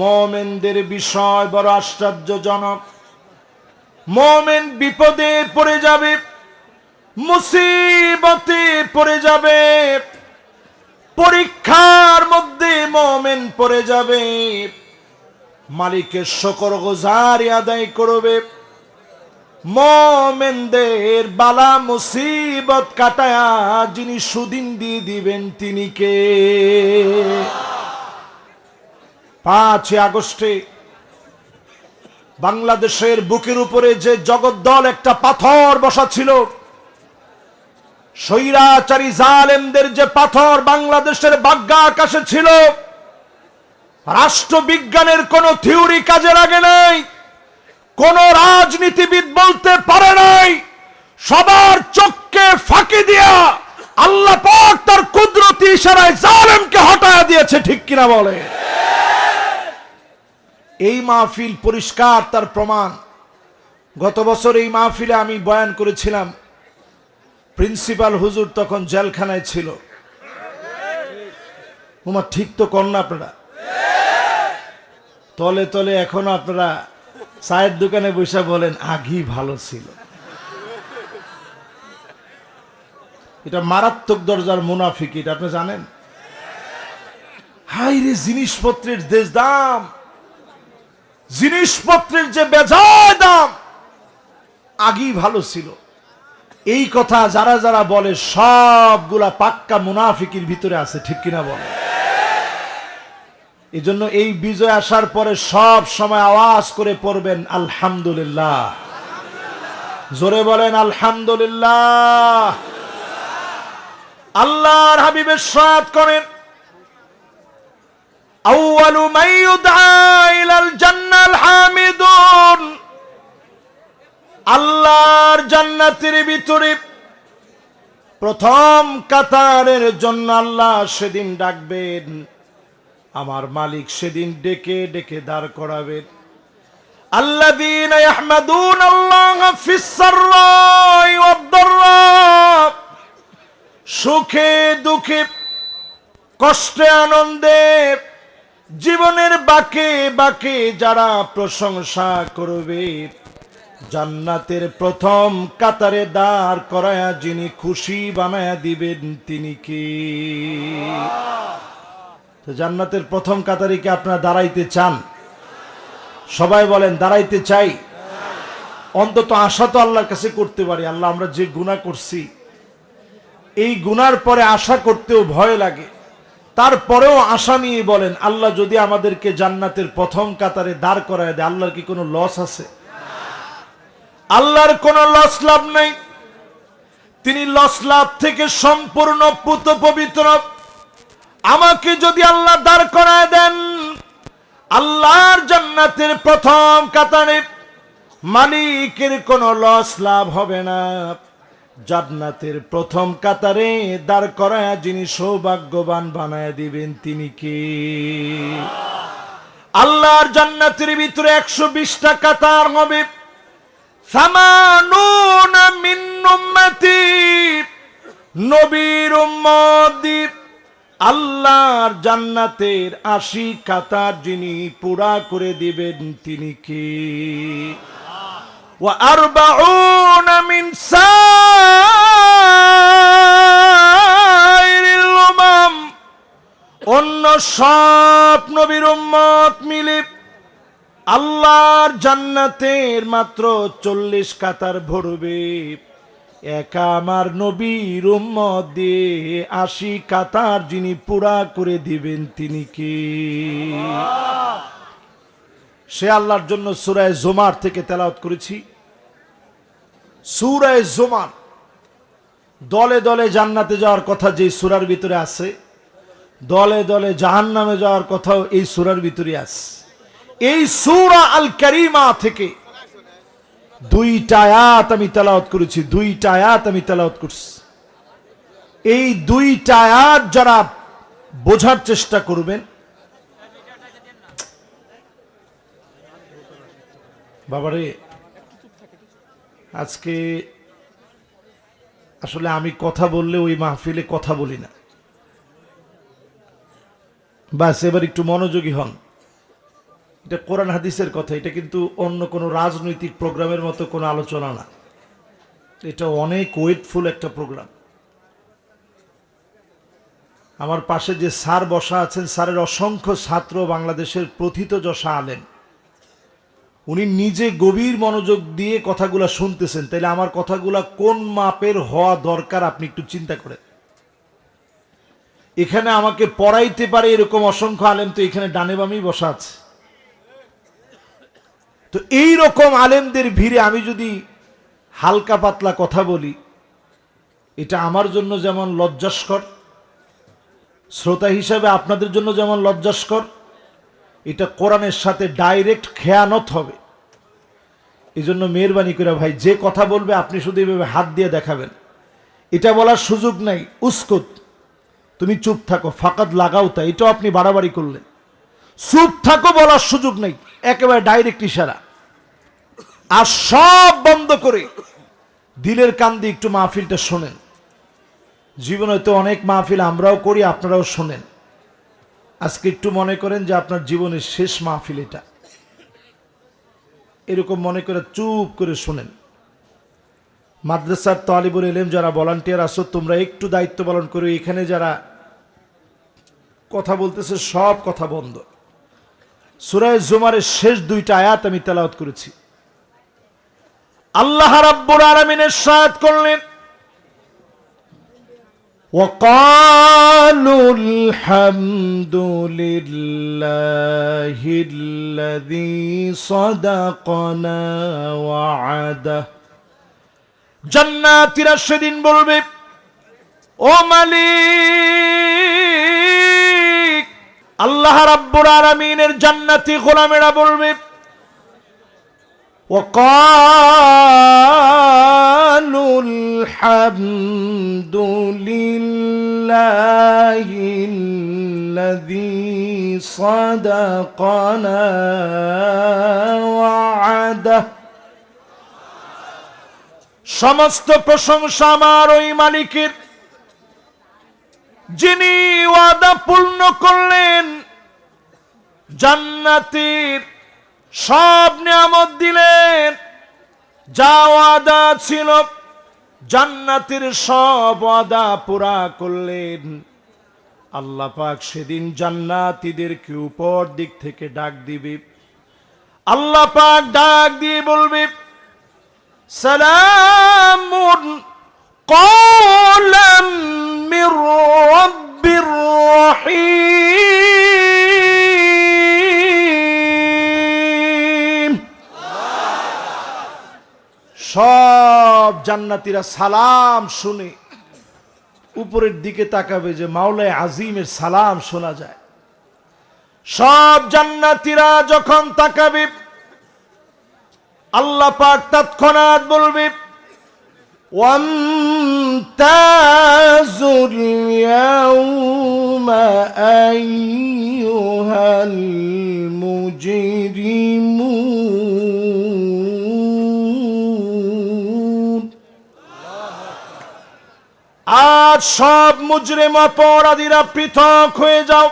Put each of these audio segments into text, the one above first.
মোমেনদের বিষয় বড় আশ্চর্যজনক। মোমেন বিপদে পড়ে যাবে, মুসিবতে পড়ে যাবে, পরীক্ষার মধ্যে মোমেন পড়ে যাবে, মালিকের শকর গোজারি আদায় করবে। মোমেনদের বালা মুসিবত কাটায়া যিনি সুদিন দিয়ে দিবেন তিনি কে? পাঁচই আগস্টে বাংলাদেশের বুকের উপরে যে জগদ্দল একটা পাথর বসা ছিল স্বৈরাচারী জালেমদের যে পাথর বাংলাদেশের বাগ্যা আকাশে ছিল, রাষ্ট্রবিজ্ঞানের কোন থিওরি কাজে লাগে নাই, কোন রাজনীতিবিদ বলতে পারে নাই, সবার চোখকে ফাঁকি দিয়া আল্লাহ পাক তার কুদরতি ইশারায় জালেমকে হটায়া দিয়েছে, ঠিক কিনা বলে এই মাহফিল পরিষ্কার তার প্রমাণ। গত বছর এই মাহফিলে আমি বয়ান করেছিলাম, প্রিন্সিপাল হুজুর তখন জেলখানায় ছিল। তোমার ঠিক তো কর না আপনারা? তলে তলে এখন আপনারা চায়ের দোকানে বসে বলেন, আগেই ভালো ছিল। এটা মারাত্মক দরজার মুনাফিক এটা, আপনি জানেন? হাই রে জিনিসপত্রের দেশ দাম জিনিসপত্রের যে বেজায় দাম, আগেই ভালো ছিল। এই কথা যারা যারা বলে, সবগুলা পাক্কা মুনাফিকির ভিতরে আছে, ঠিক কিনা বলে? এই জন্য এই বিজয় আসার পরে সব সময় আওয়াজ করে পড়বেন, আলহামদুলিল্লাহ। জোরে বলেন, আলহামদুলিল্লাহ। আল্লাহর হাবিবের সাথ করেন। আউয়ালু মান ইউদআ ইলাল জান্নাল হামিদুন আল্লাহর জান্নাতের ভিতরে প্রথম কাতারের জন্য আল্লাহ সেদিন ডাকবেন আমার মালিক সেদিন ডেকে ডেকে দাঁড় করাবেন الذين يحمدون الله في السراء والضراء সুখে দুঃখে কষ্টে আনন্দে জীবনের বাকে বাকে যারা প্রশংসা করবে, জান্নাতের প্রথম কাতারে দাঁড় করায়া যিনি খুশি বানায়া দিবেন তিনি কি? তো জান্নাতের প্রথম কাতারে কি আপনারা দাঁড়াইতে চান? সবাই বলেন, দাঁড়াইতে চাই। অন্তত আশা তো আল্লাহর কাছে করতে পারি। আল্লাহ, আমরা যে গুনাহ করছি, এই গুনার পরে আশা করতেও ভয় লাগে। তারপরেও আশা নিয়ে বলেন, আল্লাহ যদি আমাদেরকে জান্নাতের প্রথম কাতারে দাঁড় করায় দেয়, আল্লাহর কি কোনো লস আছে? আল্লাহর কোনো লস লাভ নাই। তিনি লস লাভ থেকে সম্পূর্ণ পুত পবিত্র। আমাকে যদি আল্লাহ দাঁড় করায় দেন, আল্লাহর জান্নাতের প্রথম কাতারে মালিকের কোনো লস লাভ হবে না। জান্নাতের প্রথম কাতারে দাঁড় করায় যিনি সৌভাগ্যবান বানায় দিবেন তিনি কি? আল্লাহর জান্নাতের ভিতরে একশো বিশটা কাতার হবে। নবীর উম্মতি। আল্লাহর জান্নাতের আশি কাতার যিনি পুরা করে দিবেন তিনি কি? وأربعون من سائر الأمم অন্য সব নবীর উম্মত মিলে আল্লাহর জান্নাতের মাত্র চল্লিশ কাতার ভরবে একা আমার নবীর উম্মত দিয়ে আশি কাতার যিনি পুরা করে দিবেন তিনি কি সে আল্লাহর জন্য সুরায় জোমার থেকে তেলাওয়াত করেছি। সুরায় জোমার, দলে দলে জান্নাতে যাওয়ার কথা যে সুরার ভিতরে আছে, দলে দলে জাহান নামে যাওয়ার কথাও এই সুরার ভিতরে আছে। এই সুরা আল কারিমা থেকে দুইটা আয়াত আমি তেলাওয়াত করেছি, দুইটা আয়াত আমি তেলাওয়াত করছি। এই দুইটা আয়াত যারা বোঝার চেষ্টা করবেন বাবারে, আজকে আসলে আমি কথা বললে ওই মাহফিলে কথা বলি না। বাস, এবার একটু মনোযোগী হন। এটা কোরআন হাদিসের কথা, এটা কিন্তু অন্য কোনো রাজনৈতিক প্রোগ্রামের মতো কোনো আলোচনা না। এটা অনেক ওয়েটফুল একটা প্রোগ্রাম। আমার পাশে যে স্যার বসা আছেন, স্যারের অসংখ্য ছাত্র বাংলাদেশের প্রথিত যশা আলেন উনি নিজে গভীর মনোযোগ দিয়ে কথাগুলা শুনতেছেন। তাইলে আমার কথাগুলা কোন মাপের হওয়া দরকার আপনি একটু চিন্তা করেন। এখানে আমাকে পড়াইতে পারে এরকম অসংখ্য আলেম, তো এখানে ডানে বামেই বসা আছে। তো এই রকম আলেমদের ভিড়ে আমি যদি হালকা পাতলা কথা বলি, এটা আমার জন্য যেমন লজ্জাস্কর, শ্রোতা হিসাবে আপনাদের জন্য যেমন লজ্জাস্কর এটা কোরআনের সাথে ডাইরেক্ট খেয়ানত হবে। এই জন্য মেহরবানি করে ভাই, যে কথা বলবে আপনি শুধু এইভাবে হাত দিয়ে দেখাবেন। এটা বলার সুযোগ নাই, উস্কুত। তুমি চুপ থাকো, ফাঁকাত লাগাও তা, এটাও আপনি বাড়াবাড়ি করলেন। চুপ থাকো বলার সুযোগ নেই, একেবারে ডাইরেক্ট ইশারা। আর সব বন্ধ করে দিলের কান দিয়ে একটু মাহফিলটা শোনেন। জীবনে তো অনেক মাহফিল আমরাও করি, আপনারাও শোনেন। আজকে একটু মনে করেন যে আপনার জীবনের শেষ মাহফিল এটা। এরকম মনে করে চুপ করে শোনেন। মাদ্রাসার তালিবুল এলেম যারা ভলান্টিয়ার আসো তোমরা একটু দায়িত্ব পালন করো। এখানে যারা কথা বলতেছে, সব কথা বন্ধ। সুরায় জুমারের শেষ দুইটা আয়াত আমি তেলাওয়াত করেছি। আল্লাহ রাব্বুল আলামিনের সাথ করলেন وقالوا الحمد لله الذي صدقنا وعده জান্নাতীরা সেদিন বলবে ও মালিক আল্লাহ রাব্বুল আলামিনের জান্নাতি গোলামেরা বলবে وقالوا الحمد لله الذي صدقنا وعده সমস্ত প্রশংসা আমার ওই মালিকের যিনি ওয়াদা পূর্ণ করলেন জান্নাতের সব নিয়ামত দিলেন যা ওয়াদা ছিল জান্নাতের সব ওয়াদা পুরা করলেন আল্লাহ পাক সেদিন জান্নাতীদেরকে উপর দিক থেকে ডাক দিবে আল্লাহ পাক ডাক দিয়ে বলবে সালামুন قولا من رب رحيم সব জান্নাতীরা সালাম শুনে উপরের দিকে তাকাবে যে মাওলায় আজিমের সালাম শোনা যায় সব জান্নাতীরা যখন তাকাবে আল্লাহ পাক তৎক্ষণাৎ বলবে وامتازوا اليوم أيها المجرمون আজ সব মুজরিম অপরাধীরা পৃথক হয়ে যাও।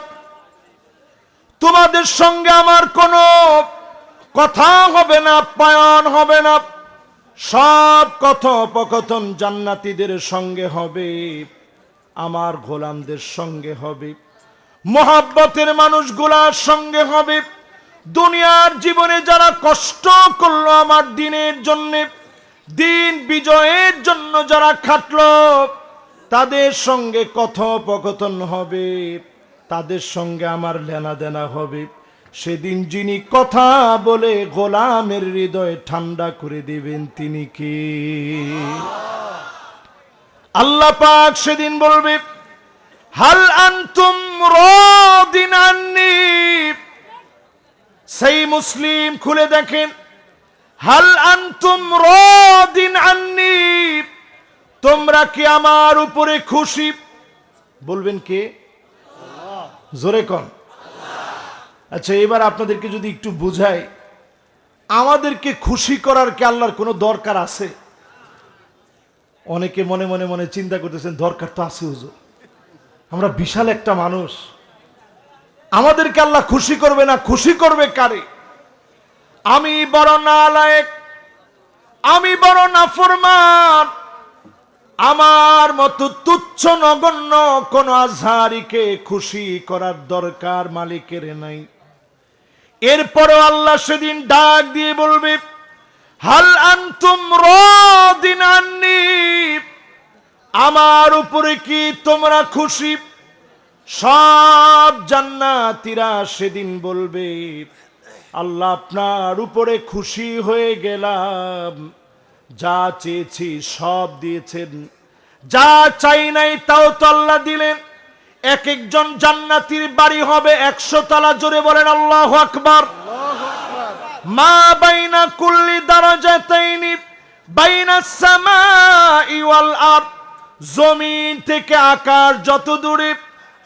তোমাদের সঙ্গে আমার কোনো কথা হবে না, পায়ন হবে না। সব কথোপকথন জান্নাতীদের সঙ্গে হবে, আমার গোলামদের সঙ্গে হবে, মোহাব্বতের মানুষগুলার সঙ্গে হবে। দুনিয়ার জীবনে যারা কষ্ট করল আমার দিনের জন্য, দিন বিজয়ের জন্য যারা খাটলো তাদের সঙ্গে কথোপকথন হবে, তাদের সঙ্গে আমার লেনা দেনা হবে। সেদিন যিনি কথা বলে গোলামের হৃদয় ঠান্ডা করে দিবেন, তিনি কি? আল্লাহ পাক সেদিন বলবে, হাল আনতুম সেই মুসলিম খুলে দেখেন, হাল আনতুম রাদিন আন্নি। তোমরা কি আমার উপরে খুশি? বলবেন কে? জোরে কন। আচ্ছা এবার আপনাদেরকে যদি একটু বুঝাই, আমাদেরকে খুশি করার কি আল্লাহর কোনো দরকার আছে? অনেকে মনে মনে মনে চিন্তা করতেছেন, দরকার তো আছে হুজুর। আমরা বিশাল একটা মানুষ। আমাদেরকে আল্লাহ খুশি করবে না, খুশি করবে কারে? আমি বড় না নালায়েক, আমি বড় নাফরমান। আমার মতো তুচ্ছ নগণ্য কোন আজহারিকে খুশি করার দরকার মালিকের নাই। এরপরও আল্লাহ সেদিন ডাক দিয়ে বলবে, হাল আনতুম রাদিন আন্নি, আমার উপরে কি তোমরা খুশি? সব জান্নাতীরা সেদিন বলবে, আল্লাহ আপনার উপরে খুশি হয়ে গেলাম। যা চেয়েছি সব দিয়েছেন। যা চাই নাই তাও তো আল্লাহ দিলেন। এক একজন জান্নাতির বাড়ি হবে একশো তলা। জোরে বলেন, আল্লাহ আকবার। মা বাইনা কুল্লি দারাজাতাইনি বাইনা সামাই ওয়াল আরদ। জমিন থেকে আকাশ যত দূরে,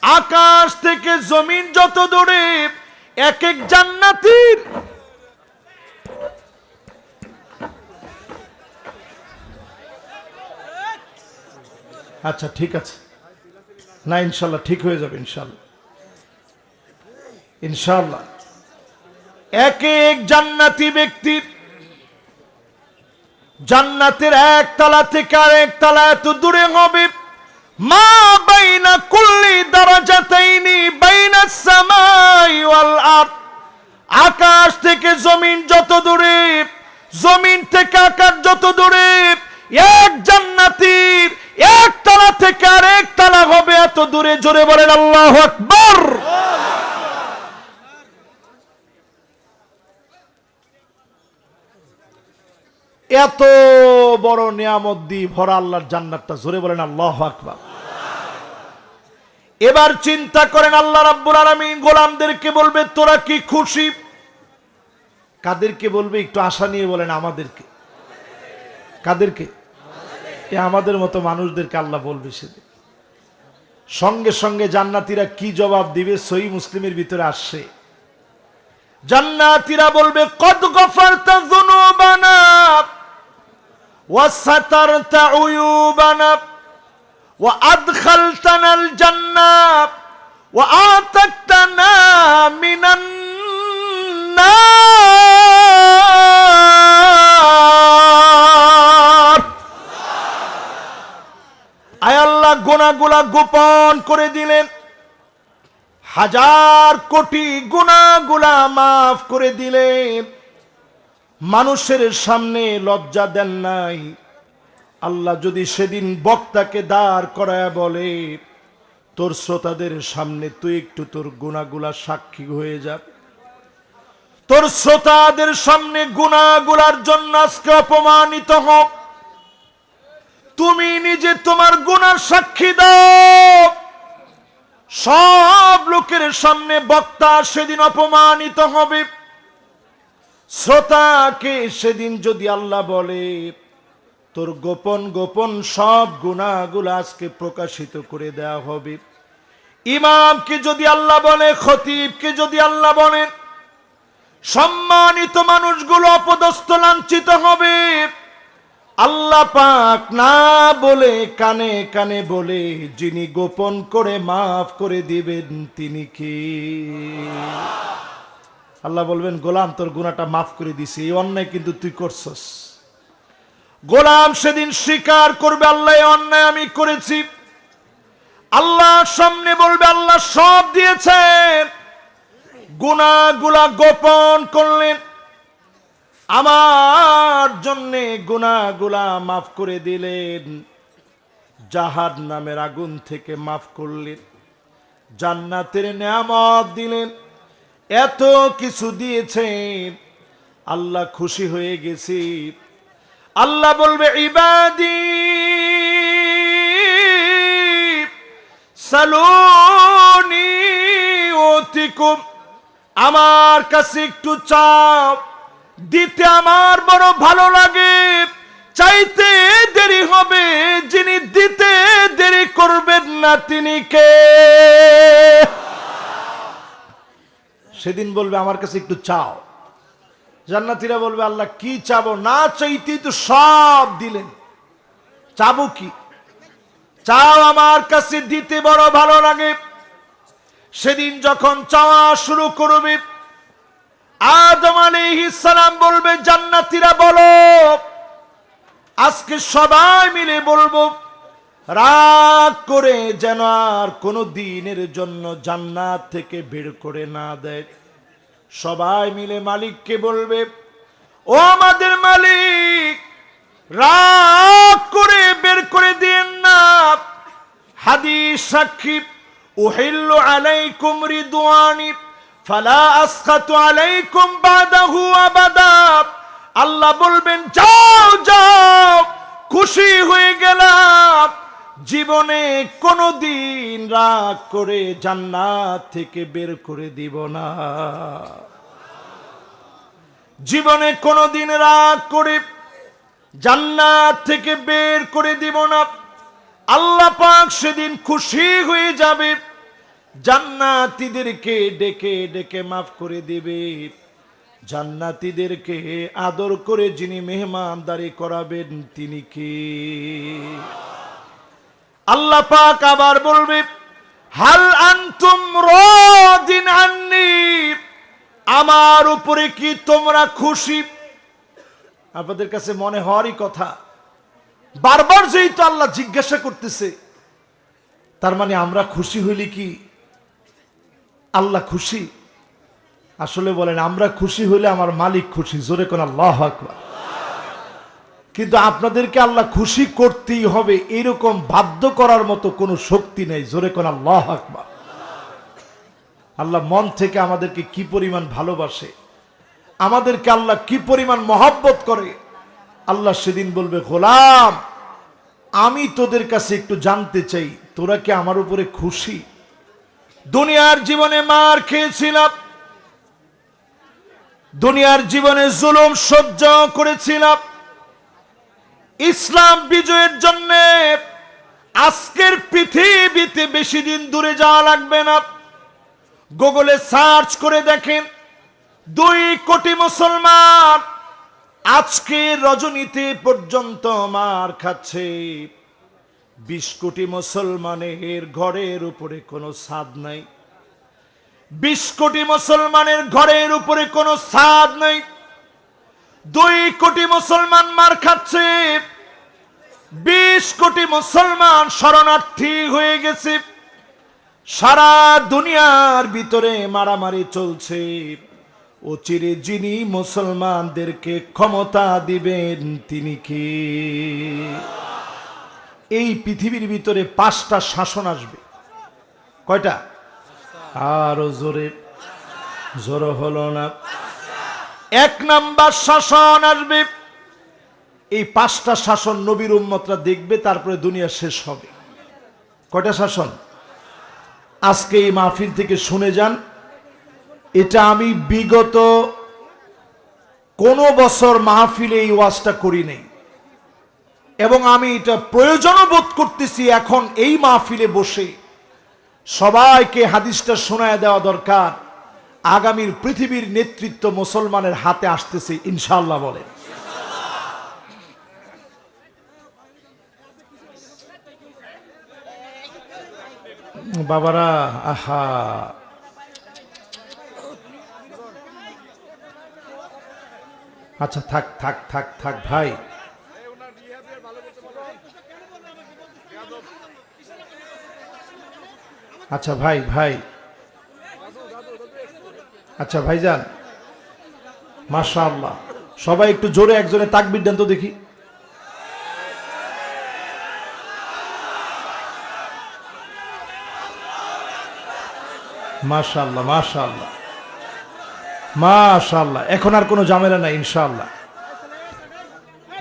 আকাশ থেকে জমিন যত দূরে, এক এক জান্নাতির আচ্ছা ঠিক আছে। না, ইনশাল্লাহ ঠিক হয়ে যাবে, ইনশাল্লাহ। ইনশাল্লাহ। এক এক জান্নাতি ব্যক্তির জান্নাতের এক তালা থেকে আরেক তালা এত দূরে হবে। মা বাইনা কুল্লি দারাজাতাইনি বাইনা সামাই ওয়াল আরদ। আকাশ থেকে জমিন যত দূরে, জমিন থেকে আকাশ যত দূরে, এক জান্নাতির এক তালা থেকে আরেক তালা হবে, এত দূরে জোরে বলেন আল্লাহ আকবার। এত বড় নিয়ামত দি ভরা আল্লাহর জান্নাতটা জোরে বলেন আল্লাহ আকবার। এবার চিন্তা করেন আল্লাহ রাব্বুল আলামিন গোলামদেরকে বলবে, তোরা কি খুশি? কাদেরকে বলবে, একটু আশা নিয়ে বলেন আমাদেরকে। কাদেরকে? এ আমাদের মতো মানুষদেরকে আল্লাহ বলবে সেদিন। সঙ্গে সঙ্গে জান্নাতিরা কি জবাব দিবে সই মুসলিমের ভিতরে আসছে জান্নাতিরা বলবে কত গফারতা যুনুবানা জান্নাত ওয়া আতাকতানা মিনান আল্লাহ গোনাগুলা গোপন করে দিলেন। হাজার কোটি গুণাগুলা মাফ করে দিলেন। মানুষের সামনে লজ্জা দেন নাই। আল্লাহ যদি সেদিন বক্তাকে দাঁড় করায় বলে, তোর শ্রোতাদের সামনে তুই একটু তোর গুণাগুলা সাক্ষী হয়ে যা। তোর শ্রোতাদের সামনে গুণাগুলার জন্য আজকে অপমানিত হোক তুমি নিজে তোমার গুণার সাক্ষী দাও। সব লোকের সামনে বক্তা সেদিন অপমানিত হবে। শ্রোতাকে সেদিন যদি আল্লাহ বলে, তোর গোপন গোপন সব গুণাগুলো আজকে প্রকাশিত করে দেয়া হবে। ইমামকে যদি আল্লাহ বলে, খতিবকে যদি আল্লাহ বলেন, সম্মানিত মানুষগুলো অপদস্থ লাঞ্ছিত হবে। আল্লাহ পাক না বলে কানে কানে বলে যিনি গোপন করে মাফ করে দিবেন, তিনি কি? আল্লাহ বলবেন, গোলাম, তোর গুণাটা মাফ করে দিছি, এই অন্যায় কিন্তু তুই করছস। গোলাম সেদিন স্বীকার করবে, আল্লাহ অন্যায় আমি করেছি। আল্লাহ সামনে বলবে, আল্লাহ সব দিয়েছেন। গুণাগুলা গোপন করলেন। আমার জন্যে গুণাগুলা মাফ করে দিলেন। জাহাদ নামের আগুন থেকে মাফ করলেন। জান্নাতের নিয়ামত দিলেন। এত কিছু দিয়েছেন। আল্লাহ খুশি হয়ে গেছি। আল্লাহ বলবে, ইবাদি, সালুনি অতিকুম আমার কাছে একটু চাও। দিতে আমার বড় ভালো লাগে। চাইতে দেরি হবে, যিনি দিতে দেরি করবেন না তিনি কে? সেদিন বলবে, আমার কাছে একটু চাও। জান্নাতিরা বলবে, আল্লাহ, কি চাবো? না চাইতেই তো সব দিলেন। চাবো কি? চাও আমার কাছে দিতে বড় ভালো লাগে। সেদিন যখন চাওয়া শুরু করবে আদম সালাম বলবে, জান্নাতীরা বলো। আজকে সবাই মিলে বলব, রাগ করে যেন আর কোনো দিনের জন্য জান্নাত থেকে বের করে না দেয়। সবাই মিলে মালিককে বলবে, ও আমাদের মালিক, রাগ করে বের করে দিন না। হাদিস সাক্ষী, উহিল্লু আলাইকুম রিদওয়ানি। ফালা আসখাতু আলাইকুম বাদাহু আবাদা। আল্লাহ বলবেন, যাও যাও, খুশি হয়ে গেলাম। জীবনে কোনোদিন রাগ করে জান্নাত থেকে বের করে দিব না। জীবনে কোনোদিন রাগ করে জান্নাত থেকে বের করে দিব না। আল্লাহ পাক সেদিন খুশি হয়ে যাবে। জান্নাতীদেরকে ডেকে ডেকে মাফ করে দেবে। জান্নাতীদেরকে আদর করে যিনি মেহমানদারি করাবেন, তিনি কে? আল্লাহ পাক আবার বলবে, হাল আনতুম রাদিন আন্নি, আমার উপরে কি তোমরা খুশি? আপনাদের কাছে মনে হওয়ারই কথা, বারবার যেহেতু আল্লাহ জিজ্ঞাসা করতেছে, তার মানে আমরা খুশি হইলি কি? আল্লাহ খুশি? আসলে বলেন, আমরা খুশি হইলে আমার মালিক খুশি। জোরে কোন আল্লাহ কিন্তু আপনাদেরকে আল্লাহ খুশি করতেই হবে, এরকম বাধ্য করার মতো কোনো শক্তি নেই। জোরে কোন আল্লাহ আকবার। আল্লাহ মন থেকে আমাদেরকে কি পরিমাণ ভালোবাসে? আমাদেরকে আল্লাহ কি পরিমাণ মহাব্বত করে? আল্লাহ সেদিন বলবে, গোলাম, আমি তোদের কাছে একটু জানতে চাই, তোরা কি আমার উপরে খুশি? দুনিয়ার জীবনে মার খেয়েছিলাম। দুনিয়ার জীবনে জুলুম সহ্য করেছিলাম। ইসলাম বিজয়ের জন্য আজকের পৃথিবীতে বেশি দিন দূরে যাওয়া লাগবে না। গুগলে সার্চ করে দেখেন, দুই কোটি মুসলমান আজকে রজনীতি পর্যন্ত মার খাচ্ছে। বিশ কোটি মুসলমানের ঘরের উপরে কোনো ছাদ নাই। বিশ কোটি মুসলমানের ঘরের উপরে কোনো ছাদ নাই। দুই কোটি মুসলমান মার খাচ্ছে। বিশ কোটি মুসলমান শরণার্থী হয়ে গেছে। সারা দুনিয়ার ভিতরে মারামারি চলছে। ও চিরে যিনি মুসলমানদেরকে ক্ষমতা দিবেন তিনি কি? এই পৃথিবীর ভিতরে পাঁচটা শাসন আসবে। কয়টা? আরও জোরে। জোর হলো না। এক নাম্বার শাসন আসবে। এই পাঁচটা শাসন নবীর উম্মতরা দেখবে, তারপরে দুনিয়া শেষ হবে। কয়টা শাসন? আজকে এই মাহফিল থেকে শুনে যান, এটা আমি বিগত কোন বছর মাহফিলে এই ওয়াজটা করি নেই। এবং আমি এটা প্রয়োজনও বোধ করতেছি এখন এই মাহফিলে বসে। সবাইকে হাদিসটা শোনায় দেওয়া দরকার। আগামীর পৃথিবীর নেতৃত্ব মুসলমানের হাতে আসতেছে ইনশাল্লাহ বলেন। বাবারা, আহা। আচ্ছা থাক থাক থাক থাক, ভাই। আচ্ছা ভাই ভাই। আচ্ছা ভাইজান। মাশা আল্লাহ সবাই একটু জোরে একজনে তাকবির দেন দেখি। মাশাল্লাহ মাশাল্লাহ মাশাল্লাহ এখন আর কোনো ঝামেলা নাই, ইনশাআল্লাহ।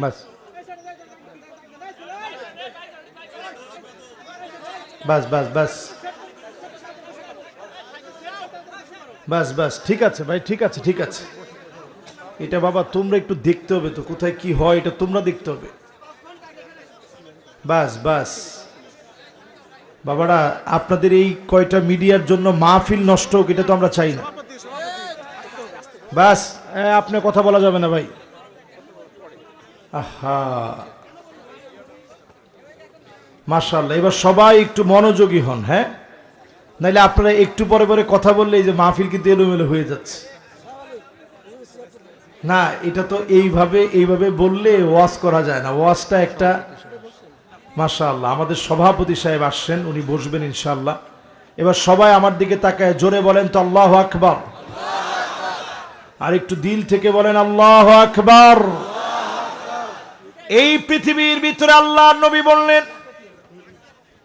বাস। বাস বাস বাস। বাস বাস, ঠিক আছে ভাই, ঠিক আছে ঠিক আছে। এটা বাবা, তোমরা একটু দেখতে হবে তো, কোথায় কি হয়, এটা তোমরা দেখতে হবে। বাস বাস। বাবারা, আপনাদের এই কয়টা মিডিয়ার জন্য মাহফিল নষ্ট হোক, এটা তো আমরা চাই না। বাস আপনি কথা বলা যাবে না ভাই। আহা। মার্শাল্লাহ এবার সবাই একটু মনোযোগী হন হ্যাঁ? নাইলে আপনারা একটু পরে পরে কথা বললে এই যে মাহফিল কিন্তু এলোমেলো হয়ে যাচ্ছে। না, এটা তো এইভাবে এইভাবে বললে ওয়াজ করা যায় না। ওয়াজটা একটা, মাশাআল্লাহ, আমাদের সভাপতি সাহেব আসছেন, উনি বসবেন ইনশাল্লাহ এবার সবাই আমার দিকে তাকায়, জোরে বলেন তো আল্লাহ আকবার। আর একটু দিল থেকে বলেন আল্লাহ আকবার। এই পৃথিবীর ভিতরে আল্লাহ নবী বললেন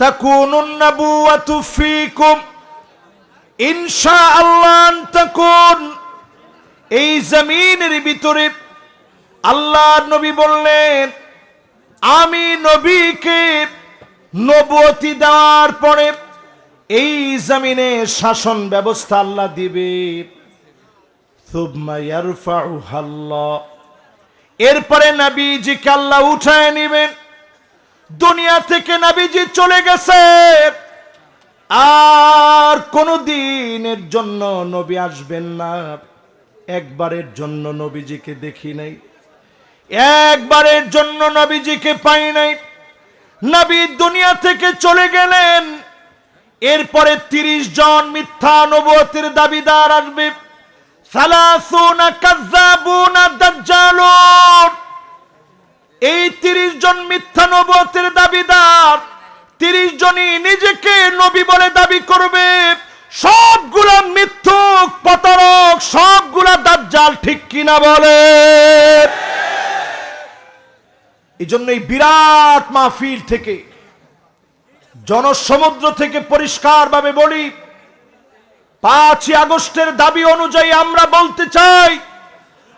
তাকুনুন নাবুওয়াতু ফীকুম। ইনশাআল্লাহ তাকুন এই জমিনের ভিতরে আল্লাহ নবী বললেন, আমি নবীকে নবতি দেওয়ার পরে এই জমিনে শাসন ব্যবস্থা আল্লাহ দিবে। এরপরে নবীজিকে আল্লাহ উঠায় নেবেন। দুনিয়া থেকে নবীজি চলে গেছে। আর কোনো দিনের জন্য নবী আসবেন না। একবারের জন্য নবীজিকে দেখি নাই। একবারের জন্য নবীজিকে পাই নাই। নবী দুনিয়া থেকে চলে গেলেন। এরপরে তিরিশ জন মিথ্যা নবতের দাবিদার আসবে। সালাসুনা কাজ্জাবুনা দাজ্জালুন। এই তিরিশ জন মিথ্যা নবতের দাবিদার, তিরিশ জনই নিজেকে নবী বলে দাবি করবে। সবগুলা মিথ্যুক, প্রতারক, সবগুলা দাজ্জাল ঠিক কিনা বলে? এই জন্য এই বিরাট মাহফিল থেকে, জনসমুদ্র থেকে পরিষ্কারভাবে বলি, পাঁচই আগস্টের দাবি অনুযায়ী আমরা বলতে চাই,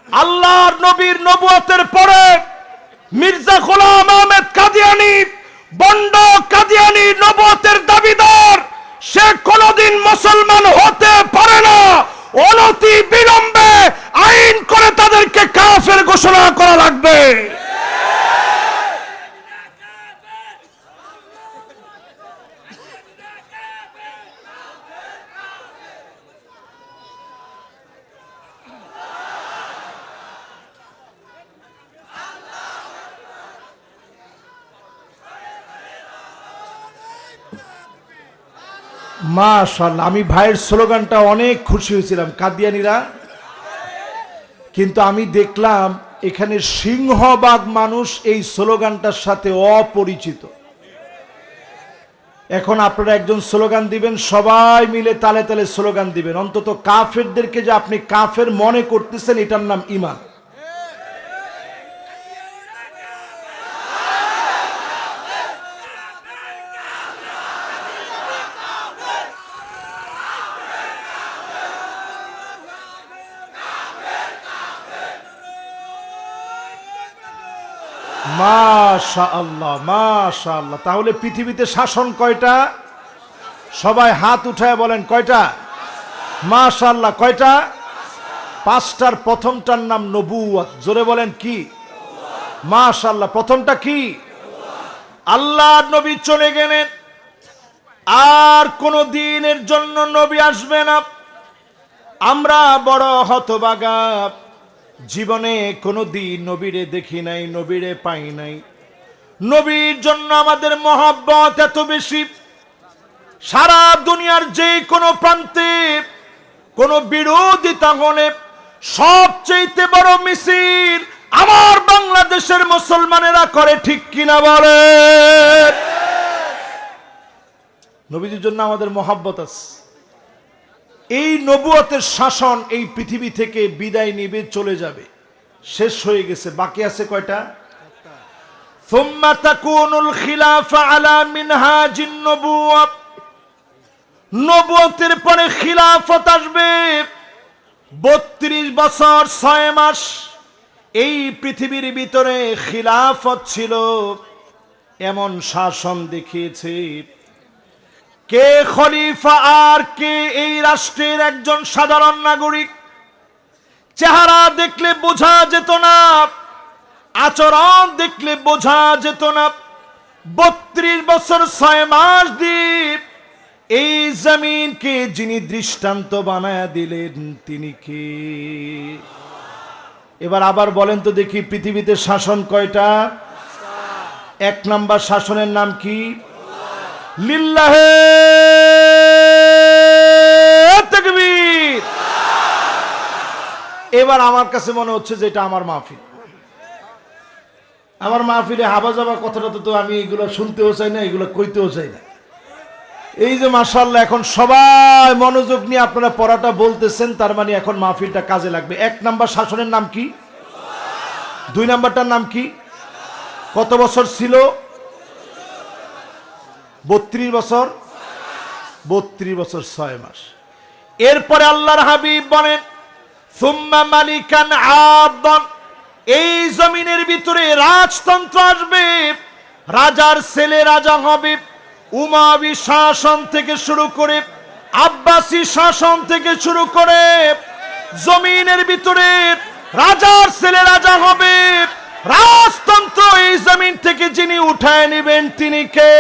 আল্লাহর নবীর নবুয়তের পরে মির্জা গোলাম আহমেদ কাদিয়ানি, বন্ড কাদিয়ানি নবতের দাবিদার, সে কোনদিন মুসলমান হতে পারে না। অনতি বিলম্বে আইন করে তাদেরকে কাফের ঘোষণা করা লাগবে। মাশাল্লাহ আমি ভাইয়ের স্লোগানটা অনেক খুশি হয়েছিলাম, কাদিয়ানিরা। কিন্তু আমি দেখলাম এখানে সিংহবাগ মানুষ এই স্লোগানটার সাথে অপরিচিত। এখন আপনারা একজন স্লোগান দিবেন, সবাই মিলে তালে তালে স্লোগান দিবেন। অন্তত কাফেরদেরকে যে আপনি কাফের মনে করতেছেন, এটার নাম ইমান আল্লাহ মাশা আল্লাহ তাহলে পৃথিবীতে শাসন কয়টা? সবাই হাত উঠায় বলেন, কয়টা? মাশা আল্লাহ কয়টা? পাঁচটার প্রথমটার নাম নবুয়াত জোরে বলেন, কি? মাশা আল্লাহ প্রথমটা কি? আল্লাহ নবী চলে গেলেন। আর কোন দিনের জন্য নবী আসবে না। আমরা বড় হতবাগা জীবনে কোনো দিন নবীরে দেখি নাই, নবীরে পাই নাই। নবীর জন্য আমাদের মহাব্বত এত বেশি। সারা দুনিয়ার যে কোনো প্রান্তে কোনো বিরোধিতা হলে সবচেয়ে বড় মিছিল আমার বাংলাদেশের মুসলমানেরা করে, ঠিক কিনা বলে? নবীজির জন্য আমাদের মহাব্বত আছে। এই নবুয়তের শাসন এই পৃথিবী থেকে বিদায় নিবে, চলে যাবে। শেষ হয়ে গেছে। বাকি আছে কয়টা? ثم تكون الخلافة على منهاج النبوة নবুয়তের পরে খিলাফত আসবে বত্রিশ বছর ছয় মাস এই পৃথিবীর ভিতরে খিলাফত ছিল এমন শাসন দেখিয়েছে কে খলিফা আর কে এই রাষ্ট্রের একজন সাধারণ নাগরিক চেহারা দেখলে বোঝা যেত না আচরণ দেখলে বোঝা যেত না। বত্রিশ বছর, ছয় মাস দ্বীপ। এই জমিনকে যিনি দৃষ্টান্ত বানায়া দিলেন, তিনি কে? এবার আবার বলেন তো দেখি পৃথিবীতে শাসন কয়টা? এক নাম্বার শাসনের নাম কি? লিল্লাহে এবার আমার কাছে মনে হচ্ছে যে এটা আমার মাহফিল। আমার মাহফিলে হাবা যাবা কথাটা তো তো আমি এগুলো শুনতেও চাই না, এগুলো কইতেও চাই না। এই যে মাসাল্লাহ এখন সবাই মনোযোগ নিয়ে আপনারা পড়াটা বলতেছেন, তার মানে এখন মাহফিলটা কাজে লাগবে। এক নাম্বার শাসনের নাম কি? দুই নাম্বারটার নাম কি? কত বছর ছিল? বত্রিশ বছর? বত্রিশ বছর, ছয় মাস। এরপরে আল্লাহর হাবিব বলেন, সুম্মা মালিকান আদন। এই জমিনের ভিতরে রাজতন্ত্র আসবে। রাজার ছেলে রাজা হবে। উমাবি শাসন থেকে শুরু করে আব্বাসি শাসন থেকে শুরু করে জমিনের ভিতরে রাজার ছেলে রাজা হবে। রাজতন্ত্র এই জমিন থেকে যিনি উঠায় নেবেন, তিনি কে?